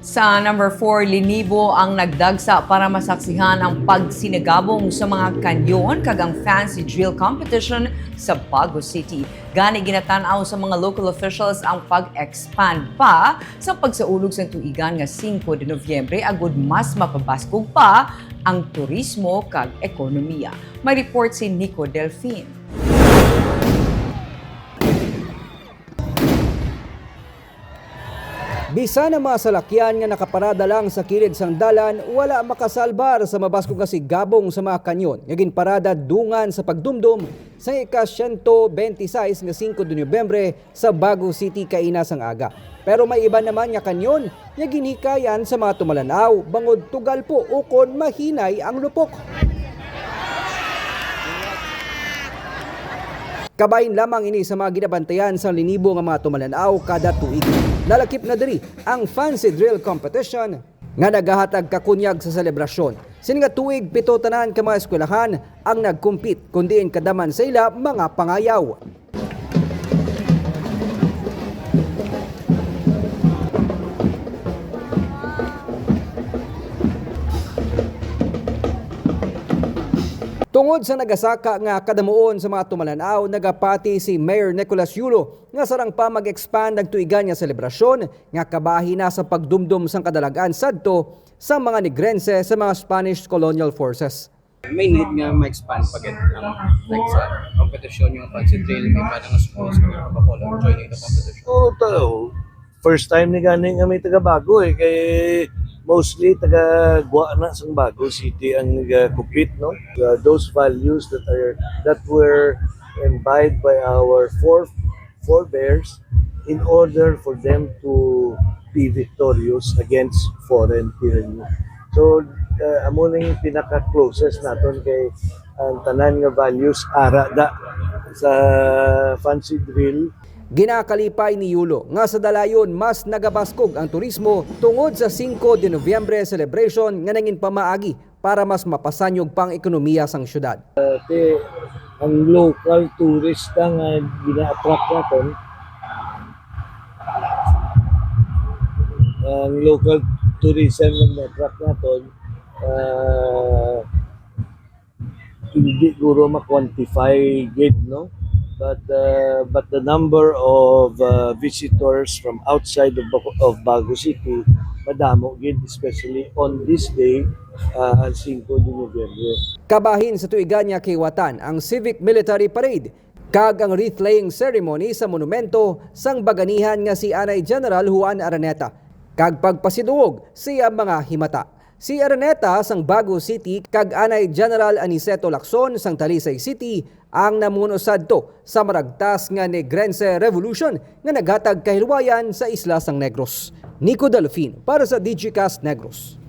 Sa number 4, Linibo ang nagdagsa para masaksihan ang pagsinagabong sa mga kanyon kagang fancy drill competition sa Bago City. Gani ginatanaw sa mga local officials ang pag-expand pa sa pagsaulog sa tuigan nga 5 de Nobyembre agud mas mapabaskog pa ang turismo kag ekonomiya. May report si Nico Delfin. Bisa na mga salakyan nga nakaparada lang sa kilid sang dalan, wala makasalbar sa mabasko nga sigabong sa mga kanyon. Ngagin parada dungan sa pagdumdum sa ika 126 nga 5 de Nobyembre sa Bago City kaina sang aga. Pero may iba naman nga kanyon nga ginhikayan sa mga tumalanaw, bangod tugal po ukon mahinay ang lupok. Kabayin lamang ini sa mga ginabantayan sa linibo nga mga tumalanaw kada tuig. Nalakip na diri ang fancy drill competition nga nagahatag kakunyag sa selebrasyon. Sini nga tuig pito tanan ka mga eskwelahan ang nagkumpit kundi kadaman sa ila mga pangayaw. Tungod sa nagasaka nga kadamuon sa mga tumalanaw, nagapati si Mayor Nicolas Yulo nga sarang pa mag-expand ang tuigan nga selebrasyon nga kabahi na sa pagdumdum sang kadalagan sadto sa mga Negrense sa mga Spanish colonial forces. may need nga ma-expand pa get ang like sa competition yung fancy trail may parang schools nga mapapolo joining the competition. Oo, to. First time ni gani nga may taga bago eh kay mostly taga Gua na sang Bago City ang nag-compete no. Uh, those values that are that were imbibed by our four forebears in order for them to be victorious against foreign tyranny. So uh, amo na yung pinaka-closest naton kay ang tanan nga values ara da sa fancy drill Ginakalipay ni Yulo nga sa dalayon mas nagabaskog ang turismo tungod sa 5 de Nobyembre celebration nga nangin pamaagi para mas mapasanyog pang ekonomiya sang syudad. Kasi ang local tourista nga gina-attract natin ang local tourism nga na-attract natin uh, hindi guro ma-quantify gid no? But uh, but the number of uh, visitors from outside of, of Bago City madamo gid especially on this day uh, 5 de Nobyembre Kabahin sa tuigan niya kiwatan ang Civic Military Parade kag ang wreath laying ceremony sa monumento sang baganihan nga si Anay General Juan Araneta. Kag pagpasiduog siya mga himata. Si Araneta sang Bago City kag Anay General Aniceto Lacson sang Talisay City ang namuno sadto sa maragtas nga Negrense Revolution nga naghatag kahilwayan sa isla sang Negros. Nico Delfin para sa Digicast Negros.